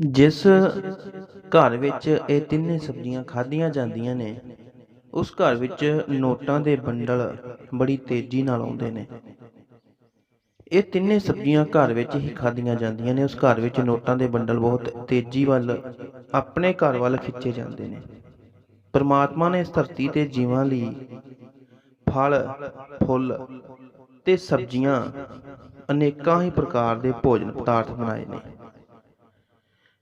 ਜਿਸ ਘਰ ਵਿੱਚ ਇਹ ਤਿੰਨੇ ਸਬਜ਼ੀਆਂ ਖਾਧੀਆਂ ਜਾਂਦੀਆਂ ਨੇ, ਉਸ ਘਰ ਵਿੱਚ ਨੋਟਾਂ ਦੇ ਬੰਡਲ ਬੜੀ ਤੇਜ਼ੀ ਨਾਲ ਆਉਂਦੇ ਨੇ। ਇਹ ਤਿੰਨੇ ਸਬਜ਼ੀਆਂ ਘਰ ਵਿੱਚ ਹੀ ਖਾਧੀਆਂ ਜਾਂਦੀਆਂ ਨੇ, ਉਸ ਘਰ ਵਿੱਚ ਨੋਟਾਂ ਦੇ ਬੰਡਲ ਬਹੁਤ ਤੇਜ਼ੀ ਵੱਲ ਆਪਣੇ ਘਰ ਵੱਲ ਖਿੱਚੇ ਜਾਂਦੇ ਨੇ। ਪਰਮਾਤਮਾ ਨੇ ਇਸ ਧਰਤੀ ਤੇ ਜੀਵਾਂ ਲਈ ਫਲ, ਫੁੱਲ ਤੇ ਸਬਜ਼ੀਆਂ ਅਨੇਕਾਂ ਹੀ ਪ੍ਰਕਾਰ ਦੇ ਭੋਜਨ ਪਦਾਰਥ ਬਣਾਏ ਨੇ।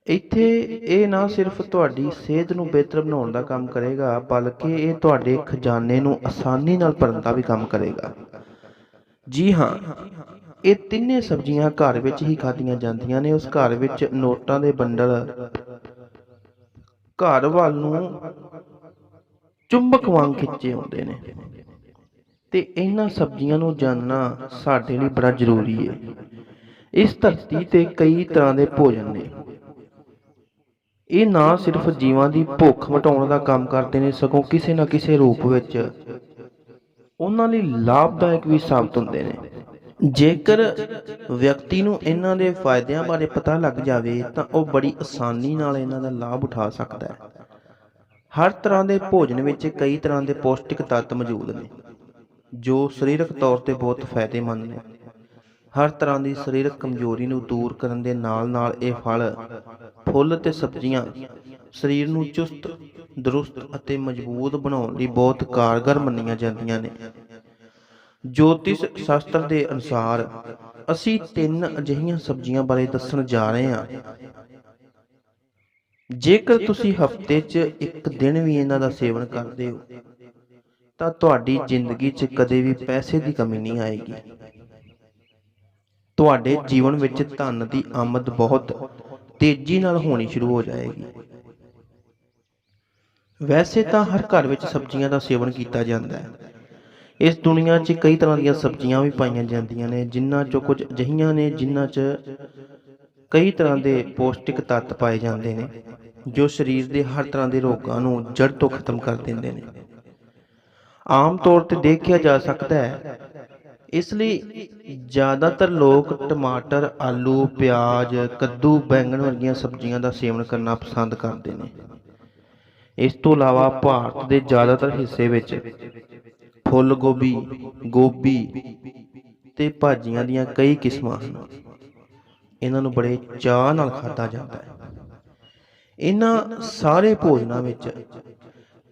ਇੱਥੇ ਇਹ ਨਾ ਸਿਰਫ ਤੁਹਾਡੀ ਸਿਹਤ ਨੂੰ ਬਿਹਤਰ ਬਣਾਉਣ ਦਾ ਕੰਮ ਕਰੇਗਾ, ਬਲਕਿ ਇਹ ਤੁਹਾਡੇ ਖਜ਼ਾਨੇ ਨੂੰ ਆਸਾਨੀ ਨਾਲ ਭਰਨ ਦਾ ਵੀ ਕੰਮ ਕਰੇਗਾ। ਜੀ ਹਾਂ, ਇਹ ਤਿੰਨੇ ਸਬਜ਼ੀਆਂ ਘਰ ਵਿੱਚ ਹੀ ਖਾਧੀਆਂ ਜਾਂਦੀਆਂ ਨੇ। ਉਸ ਘਰ ਵਿੱਚ ਨੋਟਾਂ ਦੇ ਬੰਡਲ, ਘਰ ਵੱਲ ਨੂੰ ਚੁੰਬਕ ਵਾਂਗ ਖਿੱਚੇ ਆਉਂਦੇ ਨੇ। ਤੇ ਇਹਨਾਂ ਸਬਜ਼ੀਆਂ ਨੂੰ ਜਾਣਨਾ ਸਾਡੇ ਲਈ ਬੜਾ ਜ਼ਰੂਰੀ ਹੈ ਇਸ ਧਰਤੀ ਤੇ ਕਈ ਤਰ੍ਹਾਂ ਦੇ ਭੋਜਨ ਨੇ। ਇਹ ਨਾ ਸਿਰਫ ਜੀਵਾਂ ਦੀ ਭੁੱਖ ਮਿਟਾਉਣ ਦਾ ਕੰਮ ਕਰਦੇ ਨੇ ਸਗੋਂ ਕਿਸੇ ਨਾ ਕਿਸੇ ਰੂਪ ਵਿੱਚ। ਉਹਨਾਂ ਲਈ ਲਾਭਦਾਇਕ ਵੀ ਸਾਬਤ ਹੁੰਦੇ ਨੇ। ਜੇਕਰ ਵਿਅਕਤੀ ਨੂੰ ਇਹਨਾਂ ਦੇ ਫਾਇਦਿਆਂ ਬਾਰੇ ਪਤਾ ਲੱਗ ਜਾਵੇ, ਤਾਂ ਉਹ ਬੜੀ ਆਸਾਨੀ ਨਾਲ ਇਹਨਾਂ ਦਾ ਲਾਭ ਉਠਾ ਸਕਦਾ ਹੈ। ਹਰ ਤਰ੍ਹਾਂ ਦੇ ਭੋਜਨ ਵਿੱਚ ਕਈ ਤਰ੍ਹਾਂ ਦੇ ਪੌਸ਼ਟਿਕ ਤੱਤ ਮੌਜੂਦ ਨੇ, ਜੋ ਸਰੀਰਕ ਤੌਰ ਤੇ ਬਹੁਤ ਫਾਇਦੇਮੰਦ ਨੇ। ਹਰ ਤਰ੍ਹਾਂ ਦੀ ਸਰੀਰਕ ਕਮਜ਼ੋਰੀ ਨੂੰ ਦੂਰ ਕਰਨ ਦੇ ਨਾਲ-ਨਾਲ ਇਹ ਫਲ, ਫੁੱਲ ਤੇ ਸਬਜ਼ੀਆਂ ਸਰੀਰ ਨੂੰ ਚੁਸਤ, ਦਰੁਸਤ ਅਤੇ ਮਜ਼ਬੂਤ ਬਣਾਉਣ ਲਈ ਬਹੁਤ ਕਾਰਗਰ ਮੰਨੀਆਂ ਜਾਂਦੀਆਂ ਨੇ। ਜੋਤਿਸ਼ ਸ਼ਾਸਤਰ ਦੇ ਅਨੁਸਾਰ ਅਸੀਂ ਤਿੰਨ ਅਜਿਹੀਆਂ ਸਬਜ਼ੀਆਂ ਬਾਰੇ ਦੱਸਣ ਜਾ ਰਹੇ ਹਾਂ। ਜੇਕਰ ਤੁਸੀਂ ਹਫ਼ਤੇ 'ਚ ਇੱਕ ਦਿਨ ਵੀ ਇਹਨਾਂ ਦਾ ਸੇਵਨ ਕਰਦੇ ਹੋ, ਤਾਂ ਤੁਹਾਡੀ ਜ਼ਿੰਦਗੀ 'ਚ ਕਦੇ ਵੀ ਪੈਸੇ ਦੀ ਕਮੀ ਨਹੀਂ ਆਏਗੀ। ਤੁਹਾਡੇ ਜੀਵਨ ਵਿੱਚ ਧਨ ਦੀ ਆਮਦ ਬਹੁਤ ਤੇਜ਼ੀ ਨਾਲ ਹੋਣੀ ਸ਼ੁਰੂ ਹੋ ਜਾਏਗੀ। ਵੈਸੇ ਤਾਂ ਹਰ ਘਰ ਵਿੱਚ ਸਬਜ਼ੀਆਂ ਦਾ ਸੇਵਨ ਕੀਤਾ ਜਾਂਦਾ ਹੈ। ਇਸ ਦੁਨੀਆ 'ਚ ਕਈ ਤਰ੍ਹਾਂ ਦੀਆਂ ਸਬਜ਼ੀਆਂ ਵੀ ਪਾਈਆਂ ਜਾਂਦੀਆਂ ਨੇ, ਜਿਨ੍ਹਾਂ 'ਚੋਂ ਕੁਝ ਅਜਿਹੀਆਂ ਨੇ ਜਿਨ੍ਹਾਂ 'ਚ ਕਈ ਤਰ੍ਹਾਂ ਦੇ ਪੌਸ਼ਟਿਕ ਤੱਤ ਪਾਏ ਜਾਂਦੇ ਨੇ, ਜੋ ਸਰੀਰ ਦੇ ਹਰ ਤਰ੍ਹਾਂ ਦੇ ਰੋਗਾਂ ਨੂੰ ਜੜ ਤੋਂ ਖਤਮ ਕਰ ਦਿੰਦੇ ਨੇ। ਆਮ ਤੌਰ ਤੇ ਦੇਖਿਆ ਜਾ ਸਕਦਾ ਹੈ ਇਸ ਲਈ ਜ਼ਿਆਦਾਤਰ ਲੋਕ ਟਮਾਟਰ, ਆਲੂ, ਪਿਆਜ਼, ਕੱਦੂ, ਬੈਂਗਣ ਵਰਗੀਆਂ ਸਬਜ਼ੀਆਂ ਦਾ ਸੇਵਨ ਕਰਨਾ ਪਸੰਦ ਕਰਦੇ ਨੇ। ਇਸ ਤੋਂ ਇਲਾਵਾ ਭਾਰਤ ਦੇ ਜ਼ਿਆਦਾਤਰ ਹਿੱਸੇ ਵਿੱਚ ਫੁੱਲ ਗੋਭੀ ਗੋਭੀ ਤੇ ਭਾਜੀਆਂ ਦੀਆਂ ਕਈ ਕਿਸਮਾਂ ਹਨ। ਇਹਨਾਂ ਨੂੰ ਬੜੇ ਚਾਅ ਨਾਲ ਖਾਧਾ ਜਾਂਦਾ ਹੈ। ਇਹਨਾਂ ਸਾਰੇ ਭੋਜਨਾਂ ਵਿੱਚ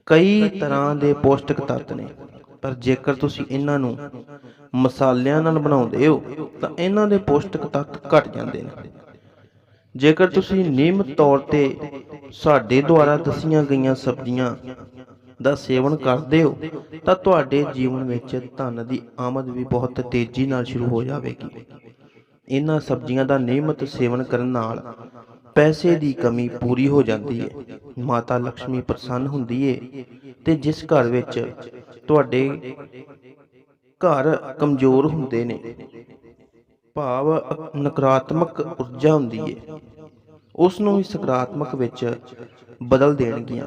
ਕਈ ਤਰ੍ਹਾਂ ਦੇ ਪੌਸ਼ਟਿਕ ਤੱਤ ਨੇ। ਪਰ ਜੇਕਰ ਤੁਸੀਂ ਇਹਨਾਂ ਨੂੰ ਮਸਾਲਿਆਂ ਨਾਲ ਬਣਾਉਂਦੇ ਹੋ, ਤਾਂ ਇਹਨਾਂ ਦੇ ਪੌਸ਼ਟਿਕ ਤੱਤ ਘਟ ਜਾਂਦੇ ਨੇ। ਜੇਕਰ ਤੁਸੀਂ ਨਿਯਮਿਤ ਤੌਰ ਤੇ ਸਾਡੇ ਦੁਆਰਾ ਦੱਸੀਆਂ ਗਈਆਂ ਸਬਜ਼ੀਆਂ ਦਾ ਸੇਵਨ ਕਰਦੇ ਹੋ, ਤਾਂ ਤੁਹਾਡੇ ਜੀਵਨ ਵਿੱਚ ਧਨ ਦੀ ਆਮਦ ਵੀ ਬਹੁਤ ਤੇਜ਼ੀ ਨਾਲ ਸ਼ੁਰੂ ਹੋ ਜਾਵੇਗੀ। ਇਹਨਾਂ ਸਬਜ਼ੀਆਂ ਦਾ ਨਿਯਮਿਤ ਸੇਵਨ ਕਰਨ ਨਾਲ ਪੈਸੇ ਦੀ ਕਮੀ ਪੂਰੀ ਹੋ ਜਾਂਦੀ ਹੈ। ਮਾਤਾ ਲక్ష్ਮੀ ਪ੍ਰਸੰਨ ਹੁੰਦੀ ਹੈ ਤੇ ਜਿਸ ਘਰ ਵਿੱਚ ਤੁਹਾਡੇ ਘਰ ਕਮਜ਼ੋਰ ਹੁੰਦੇ ਨੇ। ਭਾਵ ਨਕਾਰਾਤਮਕ ਊਰਜਾ ਹੁੰਦੀ ਹੈ ਉਸ ਨੂੰ ਵੀ ਸਕਾਰਾਤਮਕ ਵਿੱਚ ਬਦਲ ਦੇਣਗੀਆਂ।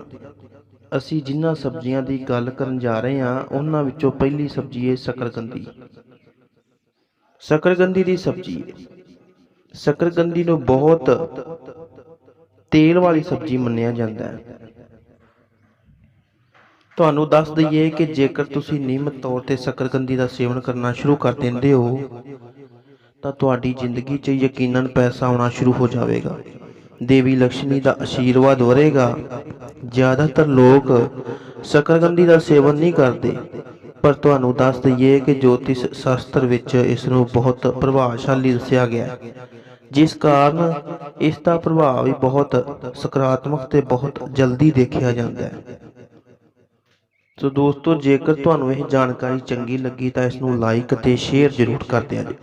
ਅਸੀਂ ਜਿਨ੍ਹਾਂ ਸਬਜ਼ੀਆਂ ਦੀ ਗੱਲ ਕਰਨ ਜਾ ਰਹੇ ਹਾਂ, ਉਹਨਾਂ ਵਿੱਚੋਂ ਪਹਿਲੀ ਸਬਜ਼ੀ ਹੈ ਸਕਰਗੰਦੀ। ਸ਼ਕਰਗੰਦੀ ਦੀ ਸਬਜ਼ੀ ਸ਼ਕਰਕੰਦੀ ਨੂੰ ਬਹੁਤ ਤੇਲ ਵਾਲੀ ਸਬਜ਼ੀ ਮੰਨਿਆ ਜਾਂਦਾ ਹੈ। ਤੁਹਾਨੂੰ ਦੱਸ ਦਈਏ ਕਿ ਜੇਕਰ ਤੁਸੀਂ ਨਿਯਮਿਤ ਤੌਰ ਤੇ ਸ਼ਕਰਕੰਦੀ ਦਾ ਸੇਵਨ ਕਰਨਾ ਸ਼ੁਰੂ ਕਰ ਦਿੰਦੇ ਹੋ, ਤਾਂ ਤੁਹਾਡੀ ਜ਼ਿੰਦਗੀ 'ਚ ਯਕੀਨਨ ਪੈਸਾ ਆਉਣਾ ਸ਼ੁਰੂ ਹੋ ਜਾਵੇਗਾ। ਦੇਵੀ ਲక్ష్ਮੀ ਦਾ ਆਸ਼ੀਰਵਾਦ ਵਰੇਗਾ ਜ਼ਿਆਦਾਤਰ ਲੋਕ ਸ਼ਕਰਕੰਦੀ ਦਾ ਸੇਵਨ ਨਹੀਂ ਕਰਦੇ, ਪਰ ਤੁਹਾਨੂੰ ਦੱਸ ਦਈਏ ਕਿ ਜੋਤਿਸ਼ ਸ਼ਾਸਤਰ ਵਿੱਚ ਇਸ ਨੂੰ ਬਹੁਤ ਪ੍ਰਭਾਵਸ਼ਾਲੀ ਦੱਸਿਆ ਗਿਆ ਹੈ, ਜਿਸ ਕਾਰਨ ਇਸ ਦਾ ਪ੍ਰਭਾਵ ਵੀ ਬਹੁਤ ਸਕਾਰਾਤਮਕ ਤੇ ਬਹੁਤ ਜਲਦੀ ਦੇਖਿਆ ਜਾਂਦਾ ਹੈ। ਸੋ ਦੋਸਤੋ, ਜੇਕਰ ਤੁਹਾਨੂੰ ਇਹ ਜਾਣਕਾਰੀ ਚੰਗੀ ਲੱਗੀ ਤਾਂ ਇਸ ਨੂੰ ਲਾਈਕ ਅਤੇ ਸ਼ੇਅਰ ਜ਼ਰੂਰ ਕਰ ਦਿਆ ਜੀ